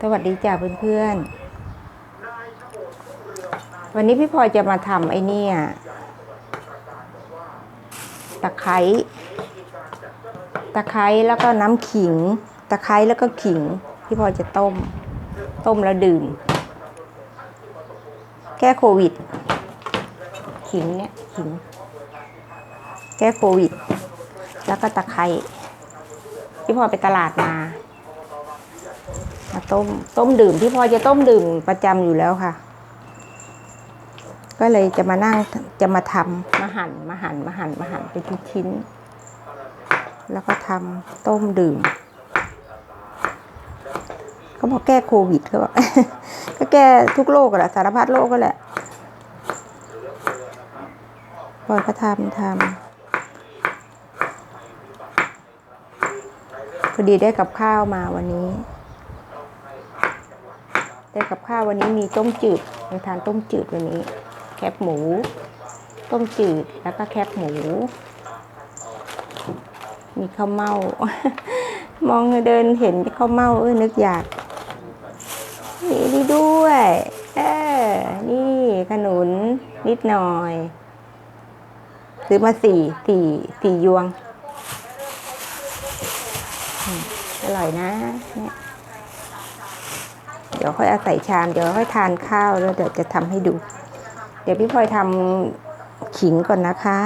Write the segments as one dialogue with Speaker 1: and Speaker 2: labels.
Speaker 1: สวัสดีจ้าเพื่อนๆ วันนี้พี่พลอยจะมาทำไอ้เนี่ยตะไคร้ ตะไคร้แล้วก็น้ำขิง ตะไคร้แล้วก็ขิง พี่พลอยจะต้ม ต้มแล้วดื่ม แก้โควิด ขิงเนี่ย ขิง แก้โควิด แล้วก็ตะไคร้ พี่พอไปตลาดมา มาต้มต้มดื่มพี่พอจะต้มดื่มประจำอยู่แล้วค่ะ ก็เลยจะมานั่งจะมาทำมาหั่นมาหั่นมาหั่นมาหั่นเป็นชิ้นๆแล้วก็ทำต้มดื่มเขาบอกแก้โควิดเขาบอกก็แก้ทุกโรคแหละสารพัดโรคก็แหละพอยก็ทำทำพอ ดีได้กับข้าวมาวันนี้ ได้กับข้าววันนี้มีต้มจืดเราทานต้มจืดวันนี้ แคบหมู ต้มจืดแล้วก็แคบหมู มีข้าวเม่ามองเดินเห็นข้าวเม่าเออนึกอยากนี่นี่ด้วยเออนี่ขนุนนิดหน่อย ซื้อมาสี่สี่สี่ยวง อร่อยนะเนี่ยเดี๋ยวค่อยเอาใส่ชาม เดี๋ยวค่อยทานข้าวแล้วเดี๋ยวจะทำให้ดู เดี๋ยวพี่พลอยทำขิงก่อนนะคะ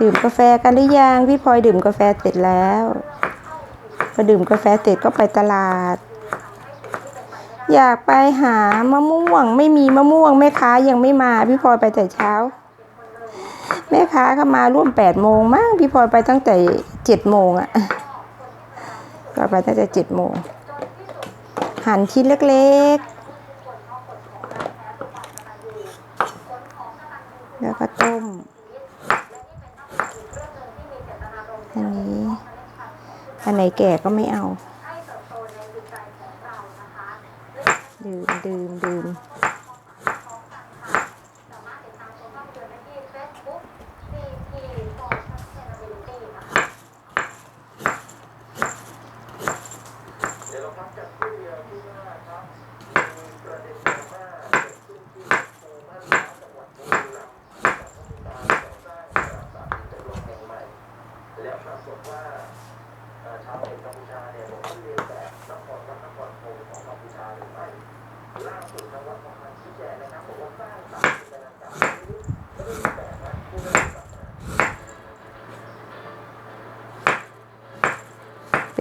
Speaker 1: ดื่มกาแฟกันหรือยังพี่พลอยดื่มกาแฟเสร็จแล้วพอดื่มกาแฟเสร็จก็ไปตลาด อยากไปหามะม่วง ไม่มีมะม่วงแม่ค้ายังไม่มาพี่พลอยไปแต่เช้า แม่ค้าเข้ามาร่วมแปดโมงมั้งพี่พลอยไปตั้งแต่เจ็ดโมงอะก็ไปตั้งแต่เจ็ดโมงหั่นชิ้นเล็กๆ แล้วก็ต้ม อันนี้ อันไหนแก่ก็ไม่เอา ดื่มดื่มดื่ม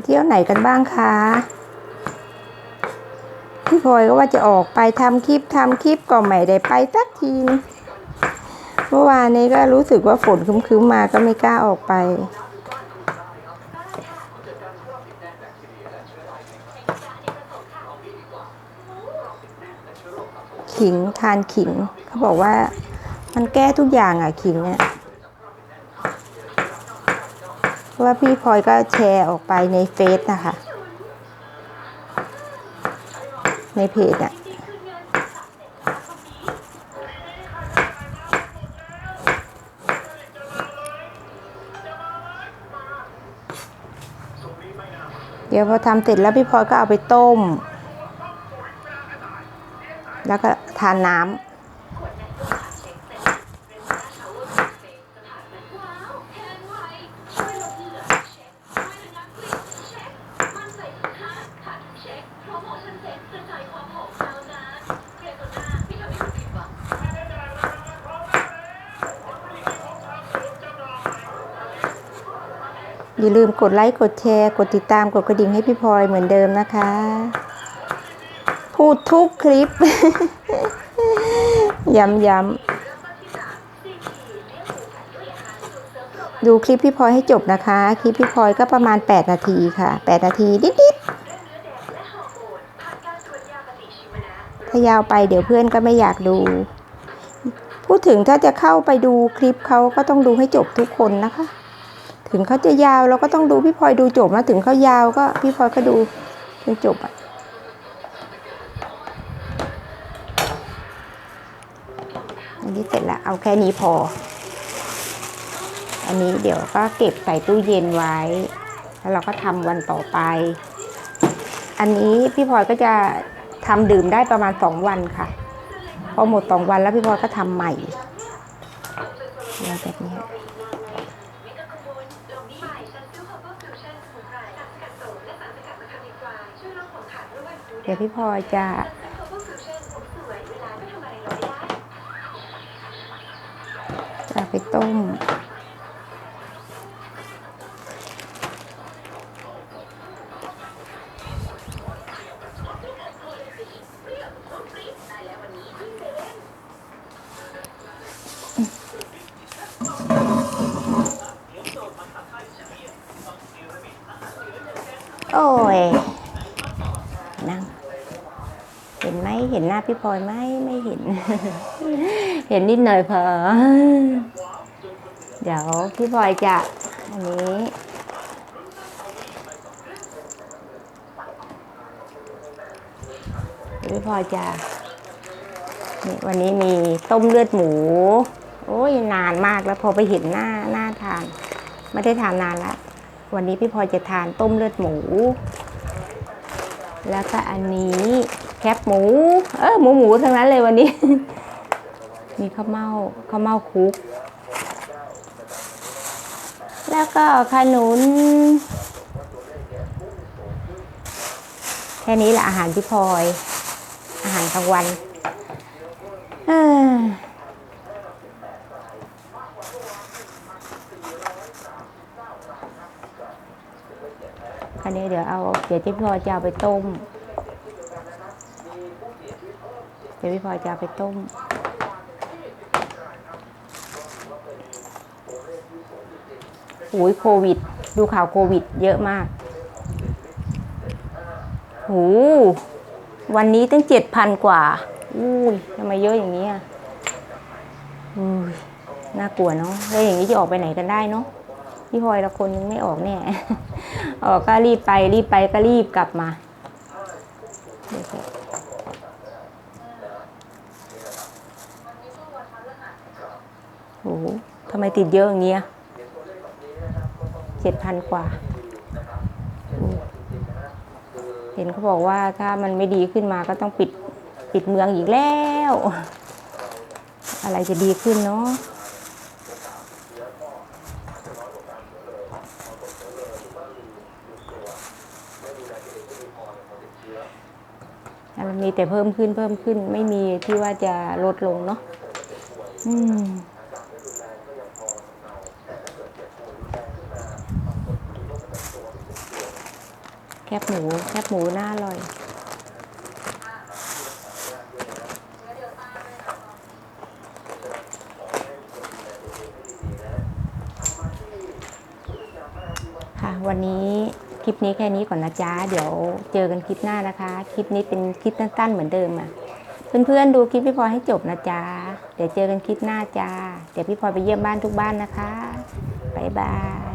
Speaker 1: เที่ยวไหนกันบ้างคะพี่พลอยก็ว่าจะออกไปทำคลิปทำคลิปก็ไม่ได้ไปสักทีเมื่อวานนี้ก็รู้สึกว่าฝนคึ้มๆมาก็ไม่กล้าออกไปขิงทานขิงเขาบอกว่ามันแก้ทุกอย่างอะขิงเนี่ย เพราะ ว่าพี่พลอยก็แชร์ออกไปในเฟซนะคะ ในเพจอะเดี๋ยวพอทำเสร็จแล้วพี่พลอยก็เอาไปต้ม แล้วก็ทานน้ำ อย่าลืมกดไลค์ กดแชร์ กดติดตามกดกระดิ่งให้พี่พลอยเหมือนเดิมนะคะ พูดทุกคลิป ย้ำย้ำดูคลิปพี่พลอยให้จบนะคะ คลิปพี่พลอยก็ประมาณ 8 นาทีค่ะ 8 นาทีนิดๆ ถ้ายาวไปเดี๋ยวเพื่อนก็ไม่อยากดู พูดถึงถ้าจะเข้าไปดูคลิปเขาก็ต้องดูให้จบทุกคนนะคะ ถึงเขาจะยาวเราก็ต้องดูพี่พลอยดูจบนะถึงเขายาวก็พี่พลอยก็ดูจนจบอะอันนี้เสร็จแล้วเอาแค่นี้พอ อันนี้เดี๋ยวก็เก็บใส่ตู้เย็นไว้ แล้วเราก็ทำวันต่อไป อันนี้พี่พลอยก็จะ ทำดื่มได้ประมาณสองวันค่ะ พอหมดสองวันแล้วพี่พลอยก็ทำใหม่อะไรแบบนี้เดี๋ยวพี่พลอยจะจะไปต้ม โอยนั่งเห็นไหมเห็นหน้าพี่พลอยไหมไม่เห็น เห็นนิดหน่อยพอเดี๋ยวพี่พลอยจะอันนี้พี่พลอยจะนี่วันนี้มีต้มเลือดหมู โอ้ยนานมากแล้วพอไปเห็นหน้าหน้าทาน ไม่ได้ทานนานและ วันนี้พี่พลอยจะทานต้มเลือดหมู แล้วก็อันนี้แคบหมู เออหมูหมูทั้งนั้นเลยวันนี้ มีข้าวเม่าข้าวเม่าคลุก แล้วก็ขนุน แค่นี้แหละอาหารพี่พลอย อาหารกลางวันอ้อ คราวนี้เดี๋ยวเอาเดี๋ยวพี่พลอยจะเอาไปต้ม เดี๋ยวพี่พลอยจะเอาไปต้ม โอ้ยโควิด ดูข่าวโควิด เยอะมากโหวันนี้ตั้งเจ็ดพันกว่า อุ้ยทำไมเยอะอย่างนี้อะอุ้ยน่ากลัวเนาะแล้วอย่างนี้จะออกไปไหนกันได้เนาะพี่พลอยละคนนึงไม่ออกแน่ ออกก็รีบไปรีบไปก็รีบกลับมาโอ้โหทำไมติดเยอะอย่างเงี้ยเจ็ดพันกว่า เห็นเขาบอกว่าถ้ามันไม่ดีขึ้นมาก็ต้องปิดปิดเมืองอีกแล้ว อะไรจะดีขึ้นเนาะ มีแต่เพิ่มขึ้นเพิ่มขึ้น ไม่มีที่ว่าจะลดลงเนาะอืมแคบหมูแคบหมูน่าอร่อยค่ะวันนี้ คลิปนี้แค่นี้ก่อนนะจ๊ะ เดี๋ยวเจอกันคลิปหน้านะคะ คลิปนี้เป็นคลิปสั้นๆเหมือนเดิมอะ เพื่อนๆดูคลิปพี่พลอยให้จบนะจ๊ะ เดี๋ยวเจอกันคลิปหน้าจ้า เดี๋ยวพี่พลอยไปเยี่ยมบ้านทุกบ้านนะคะ บ๊ายบาย